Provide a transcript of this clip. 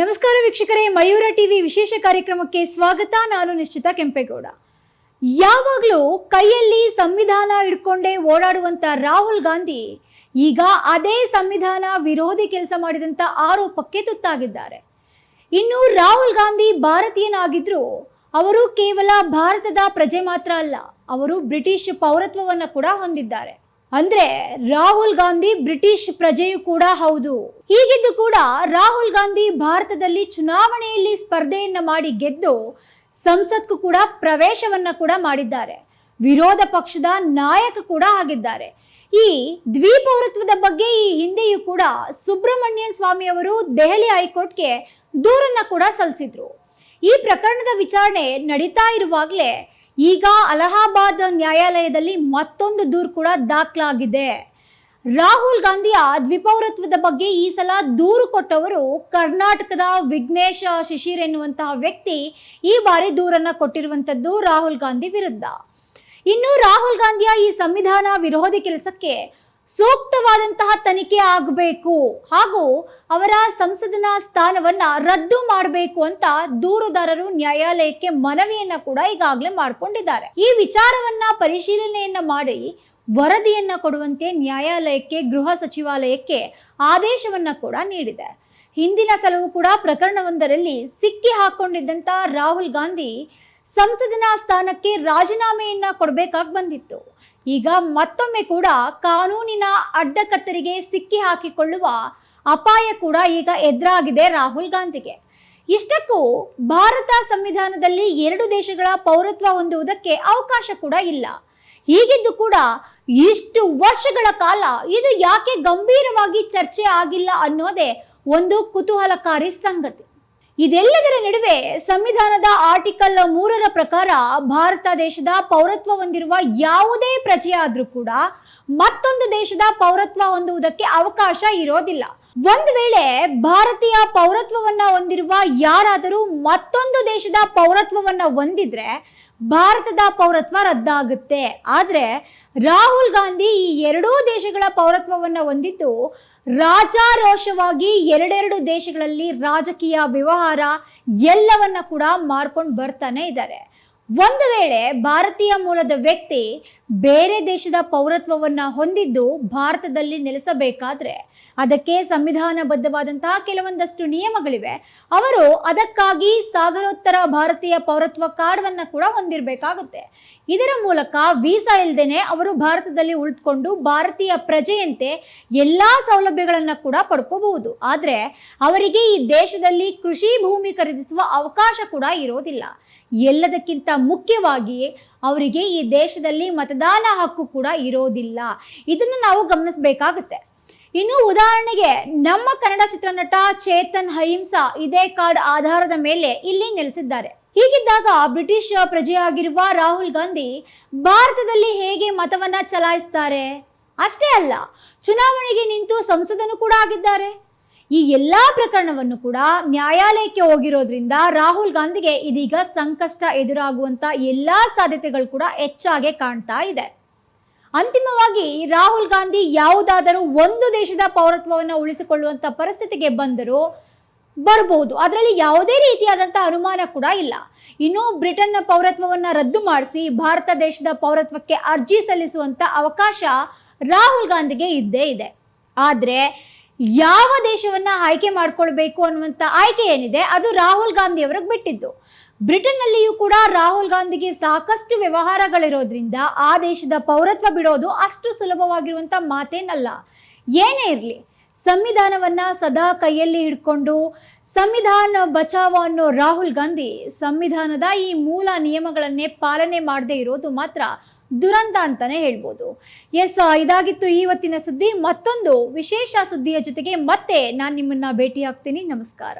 ನಮಸ್ಕಾರ ವೀಕ್ಷಕರೇ, ಮಯೂರ ಟಿವಿ ವಿಶೇಷ ಕಾರ್ಯಕ್ರಮಕ್ಕೆ ಸ್ವಾಗತ. ನಾನು ನಿಶ್ಚಿತ ಕೆಂಪೇಗೌಡ. ಯಾವಾಗಲೂ ಕೈಯಲ್ಲಿ ಸಂವಿಧಾನ ಹಿಡ್ಕೊಂಡೇ ಓಡಾಡುವಂತ ರಾಹುಲ್ ಗಾಂಧಿ ಈಗ ಅದೇ ಸಂವಿಧಾನ ವಿರೋಧಿ ಕೆಲಸ ಮಾಡಿದಂತ ಆರೋಪಕ್ಕೆ ತುತ್ತಾಗಿದ್ದಾರೆ. ಇನ್ನು ರಾಹುಲ್ ಗಾಂಧಿ ಭಾರತೀಯನಾಗಿದ್ರು ಅವರು ಕೇವಲ ಭಾರತದ ಪ್ರಜೆ ಮಾತ್ರ ಅಲ್ಲ, ಅವರು ಬ್ರಿಟಿಷ್ ಪೌರತ್ವವನ್ನು ಕೂಡ ಹೊಂದಿದ್ದಾರೆ. ಅಂದ್ರೆ ರಾಹುಲ್ ಗಾಂಧಿ ಬ್ರಿಟಿಷ್ ಪ್ರಜೆಯೂ ಕೂಡ ಹೌದು. ಹೀಗಿದ್ದು ಕೂಡ ರಾಹುಲ್ ಗಾಂಧಿ ಭಾರತದಲ್ಲಿ ಚುನಾವಣೆಯಲ್ಲಿ ಸ್ಪರ್ಧೆಯನ್ನ ಮಾಡಿ ಗೆದ್ದು ಸಂಸತ್ಗೂ ಕೂಡ ಪ್ರವೇಶವನ್ನ ಕೂಡ ಮಾಡಿದ್ದಾರೆ. ವಿರೋಧ ಪಕ್ಷದ ನಾಯಕ ಕೂಡ ಆಗಿದ್ದಾರೆ. ಈ ದ್ವಿಪೌರತ್ವದ ಬಗ್ಗೆ ಈ ಹಿಂದೆಯೂ ಕೂಡ ಸುಬ್ರಹ್ಮಣ್ಯನ್ ಸ್ವಾಮಿ ಅವರು ದೆಹಲಿ ಹೈಕೋರ್ಟ್ಗೆ ದೂರನ್ನ ಕೂಡ ಸಲ್ಲಿಸಿದ್ರು. ಈ ಪ್ರಕರಣದ ವಿಚಾರಣೆ ನಡೀತಾ ಇರುವಾಗಲೇ ಈಗ ಅಲಹಾಬಾದ್ ನ್ಯಾಯಾಲಯದಲ್ಲಿ ಮತ್ತೊಂದು ದೂರು ಕೂಡ ದಾಖಲಾಗಿದೆ. ರಾಹುಲ್ ಗಾಂಧಿಯ ದ್ವಿಪೌರತ್ವದ ಬಗ್ಗೆ ಈ ಸಲ ದೂರು ಕೊಟ್ಟವರು ಕರ್ನಾಟಕದ ವಿಘ್ನೇಶ್ ಶಿಶಿರ್ ಎನ್ನುವಂತಹ ವ್ಯಕ್ತಿ ಈ ಬಾರಿ ದೂರನ್ನ ಕೊಟ್ಟಿರುವಂತದ್ದು ರಾಹುಲ್ ಗಾಂಧಿ ವಿರುದ್ಧ. ಇನ್ನು ರಾಹುಲ್ ಗಾಂಧಿಯ ಈ ಸಂವಿಧಾನ ವಿರೋಧಿ ಕೆಲಸಕ್ಕೆ ಸೂಕ್ತವಾದಂತಹ ತನಿಖೆ ಆಗಬೇಕು ಹಾಗೂ ಅವರ ಸಂಸದನ ಸ್ಥಾನವನ್ನ ರದ್ದು ಮಾಡಬೇಕು ಅಂತ ದೂರುದಾರರು ನ್ಯಾಯಾಲಯಕ್ಕೆ ಮನವಿಯನ್ನ ಕೂಡ ಈಗಾಗಲೇ ಮಾಡಿಕೊಂಡಿದ್ದಾರೆ. ಈ ವಿಚಾರವನ್ನ ಪರಿಶೀಲನೆಯನ್ನ ಮಾಡಿ ವರದಿಯನ್ನ ಕೊಡುವಂತೆ ನ್ಯಾಯಾಲಯಕ್ಕೆ, ಗೃಹ ಸಚಿವಾಲಯಕ್ಕೆ ಆದೇಶವನ್ನ ಕೂಡ ನೀಡಿದೆ. ಹಿಂದಿನ ಸಲವೂ ಕೂಡ ಪ್ರಕರಣವೊಂದರಲ್ಲಿ ಸಿಕ್ಕಿ ಹಾಕೊಂಡಿದ್ದಂತ ರಾಹುಲ್ ಗಾಂಧಿ ಸಂಸದನ ಸ್ಥಾನಕ್ಕೆ ರಾಜೀನಾಮೆಯನ್ನ ಕೊಡಬೇಕಾಗಿ ಬಂದಿತ್ತು. ಈಗ ಮತ್ತೊಮ್ಮೆ ಕೂಡ ಕಾನೂನಿನ ಅಡ್ಡಕತ್ತರಿಗೆ ಸಿಕ್ಕಿ ಹಾಕಿಕೊಳ್ಳುವ ಅಪಾಯ ಕೂಡ ಈಗ ಎದುರಾಗಿದೆ ರಾಹುಲ್ ಗಾಂಧಿಗೆ. ಇಷ್ಟಕ್ಕೂ ಭಾರತ ಸಂವಿಧಾನದಲ್ಲಿ ಎರಡು ದೇಶಗಳ ಪೌರತ್ವ ಹೊಂದುವುದಕ್ಕೆ ಅವಕಾಶ ಕೂಡ ಇಲ್ಲ. ಹೀಗಿದ್ದು ಕೂಡ ಇಷ್ಟು ವರ್ಷಗಳ ಕಾಲ ಇದು ಯಾಕೆ ಗಂಭೀರವಾಗಿ ಚರ್ಚೆ ಆಗಿಲ್ಲ ಅನ್ನೋದೇ ಒಂದು ಕುತೂಹಲಕಾರಿ ಸಂಗತಿ. ಇದೆಲ್ಲದರ ನಡುವೆ ಸಂವಿಧಾನದ ಆರ್ಟಿಕಲ್ ಮೂರರ ಪ್ರಕಾರ ಭಾರತ ದೇಶದ ಪೌರತ್ವ ಹೊಂದಿರುವ ಯಾವುದೇ ಪ್ರಜೆಯಾದ್ರೂ ಕೂಡ ಮತ್ತೊಂದು ದೇಶದ ಪೌರತ್ವ ಹೊಂದುವುದಕ್ಕೆ ಅವಕಾಶ ಇರೋದಿಲ್ಲ. ಒಂದು ವೇಳೆ ಭಾರತೀಯ ಪೌರತ್ವವನ್ನ ಹೊಂದಿರುವ ಯಾರಾದರೂ ಮತ್ತೊಂದು ದೇಶದ ಪೌರತ್ವವನ್ನ ಹೊಂದಿದ್ರೆ ಭಾರತದ ಪೌರತ್ವ ರದ್ದಾಗುತ್ತೆ. ಆದ್ರೆ ರಾಹುಲ್ ಗಾಂಧಿ ಈ ಎರಡೂ ದೇಶಗಳ ಪೌರತ್ವವನ್ನ ಹೊಂದಿದ್ದು ರಾಜಾರೋಷವಾಗಿ ಎರಡೆರಡು ದೇಶಗಳಲ್ಲಿ ರಾಜಕೀಯ ವ್ಯವಹಾರ ಎಲ್ಲವನ್ನ ಕೂಡ ಮಾಡ್ಕೊಂಡು ಬರ್ತಾನೆ ಇದ್ದಾರೆ ಒಂದು ವೇಳೆ ಭಾರತೀಯ ಮೂಲದ ವ್ಯಕ್ತಿ ಬೇರೆ ದೇಶದ ಪೌರತ್ವವನ್ನು ಹೊಂದಿದ್ದು ಭಾರತದಲ್ಲಿ ನೆಲೆಸಬೇಕಾದ್ರೆ ಅದಕ್ಕೆ ಸಂವಿಧಾನಬದ್ಧವಾದಂತಹ ಕೆಲವೊಂದಷ್ಟು ನಿಯಮಗಳಿವೆ. ಅವರು ಅದಕ್ಕಾಗಿ ಸಾಗರೋತ್ತರ ಭಾರತೀಯ ಪೌರತ್ವ ಕಾರ್ಡ್ವನ್ನು ಕೂಡ ಹೊಂದಿರಬೇಕಾಗುತ್ತೆ. ಇದರ ಮೂಲಕ ವೀಸಾ ಇಲ್ಲದೇನೆ ಅವರು ಭಾರತದಲ್ಲಿ ಉಳಿದುಕೊಂಡು ಭಾರತೀಯ ಪ್ರಜೆಯಂತೆ ಎಲ್ಲ ಸೌಲಭ್ಯಗಳನ್ನು ಕೂಡ ಪಡ್ಕೋಬಹುದು. ಆದರೆ ಅವರಿಗೆ ಈ ದೇಶದಲ್ಲಿ ಕೃಷಿ ಭೂಮಿ ಖರೀದಿಸುವ ಅವಕಾಶ ಕೂಡ ಇರೋದಿಲ್ಲ. ಎಲ್ಲದಕ್ಕಿಂತ ಮುಖ್ಯವಾಗಿ ಅವರಿಗೆ ಈ ದೇಶದಲ್ಲಿ ಮತದಾನ ಹಕ್ಕು ಕೂಡ ಇರೋದಿಲ್ಲ. ಇದನ್ನು ನಾವು ಗಮನಿಸಬೇಕಾಗುತ್ತೆ. ಇನ್ನು ಉದಾಹರಣೆಗೆ ನಮ್ಮ ಕನ್ನಡ ಚಿತ್ರನಟ ಚೇತನ್ ಅಹಿಂಸಾ ಇದೇ ಕಾರ್ಡ್ ಆಧಾರದ ಮೇಲೆ ಇಲ್ಲಿ ನೆಲೆಸಿದ್ದಾರೆ. ಹೀಗಿದ್ದಾಗ ಬ್ರಿಟಿಷ್ ಪ್ರಜೆಯಾಗಿರುವ ರಾಹುಲ್ ಗಾಂಧಿ ಭಾರತದಲ್ಲಿ ಹೇಗೆ ಮತವನ್ನ ಚಲಾಯಿಸ್ತಾರೆ? ಅಷ್ಟೇ ಅಲ್ಲ, ಚುನಾವಣೆಗೆ ನಿಂತು ಸಂಸದನು ಕೂಡ ಆಗಿದ್ದಾರೆ. ಈ ಎಲ್ಲಾ ಪ್ರಕರಣವನ್ನು ಕೂಡ ನ್ಯಾಯಾಲಯಕ್ಕೆ ಹೋಗಿರೋದ್ರಿಂದ ರಾಹುಲ್ ಗಾಂಧಿಗೆ ಇದೀಗ ಸಂಕಷ್ಟ ಎದುರಾಗುವಂತ ಎಲ್ಲಾ ಸಾಧ್ಯತೆಗಳು ಕೂಡ ಹೆಚ್ಚಾಗೆ ಕಾಣ್ತಾ ಇದೆ. ಅಂತಿಮವಾಗಿ ರಾಹುಲ್ ಗಾಂಧಿ ಯಾವುದಾದರೂ ಒಂದು ದೇಶದ ಪೌರತ್ವವನ್ನು ಉಳಿಸಿಕೊಳ್ಳುವಂತ ಪರಿಸ್ಥಿತಿಗೆ ಬಂದರೂ ಬರಬಹುದು. ಅದರಲ್ಲಿ ಯಾವುದೇ ರೀತಿಯಾದಂತಹ ಅನುಮಾನ ಕೂಡ ಇಲ್ಲ. ಇನ್ನು ಬ್ರಿಟನ್ನ ಪೌರತ್ವವನ್ನ ರದ್ದು ಮಾಡಿಸಿ ಭಾರತ ದೇಶದ ಪೌರತ್ವಕ್ಕೆ ಅರ್ಜಿ ಸಲ್ಲಿಸುವಂತ ಅವಕಾಶ ರಾಹುಲ್ ಗಾಂಧಿಗೆ ಇದ್ದೇ ಇದೆ. ಆದ್ರೆ ಯಾವ ದೇಶವನ್ನ ಆಯ್ಕೆ ಮಾಡ್ಕೊಳ್ಬೇಕು ಅನ್ನುವಂತ ಆಯ್ಕೆ ಏನಿದೆ, ಅದು ರಾಹುಲ್ ಗಾಂಧಿ ಅವ್ರಿಗೆ ಬಿಟ್ಟಿದ್ದು. ಬ್ರಿಟನ್ನಲ್ಲಿಯೂ ಕೂಡ ರಾಹುಲ್ ಗಾಂಧಿಗೆ ಸಾಕಷ್ಟು ವ್ಯವಹಾರಗಳಿರೋದ್ರಿಂದ ಆ ದೇಶದ ಪೌರತ್ವ ಬಿಡೋದು ಅಷ್ಟು ಸುಲಭವಾಗಿರುವಂತ ಮಾತೇನಲ್ಲ. ಏನೇ ಇರಲಿ ಸಂವಿಧಾನವನ್ನ ಸದಾ ಕೈಯಲ್ಲಿ ಹಿಡ್ಕೊಂಡು ಸಂವಿಧಾನ ಬಚಾವ ಅನ್ನೋ ರಾಹುಲ್ ಗಾಂಧಿ ಸಂವಿಧಾನದ ಈ ಮೂಲ ನಿಯಮಗಳನ್ನೇ ಪಾಲನೆ ಮಾಡದೇ ಇರೋದು ಮಾತ್ರ ದುರಂತ ಅಂತಾನೆ ಹೇಳ್ಬೋದು. ಎಸ್, ಇದಾಗಿತ್ತು ಇವತ್ತಿನ ಸುದ್ದಿ. ಮತ್ತೊಂದು ವಿಶೇಷ ಸುದ್ದಿಯ ಜೊತೆಗೆ ಮತ್ತೆ ನಾನು ನಿಮ್ಮನ್ನ ಭೇಟಿ ಆಗ್ತೀನಿ ನಮಸ್ಕಾರ.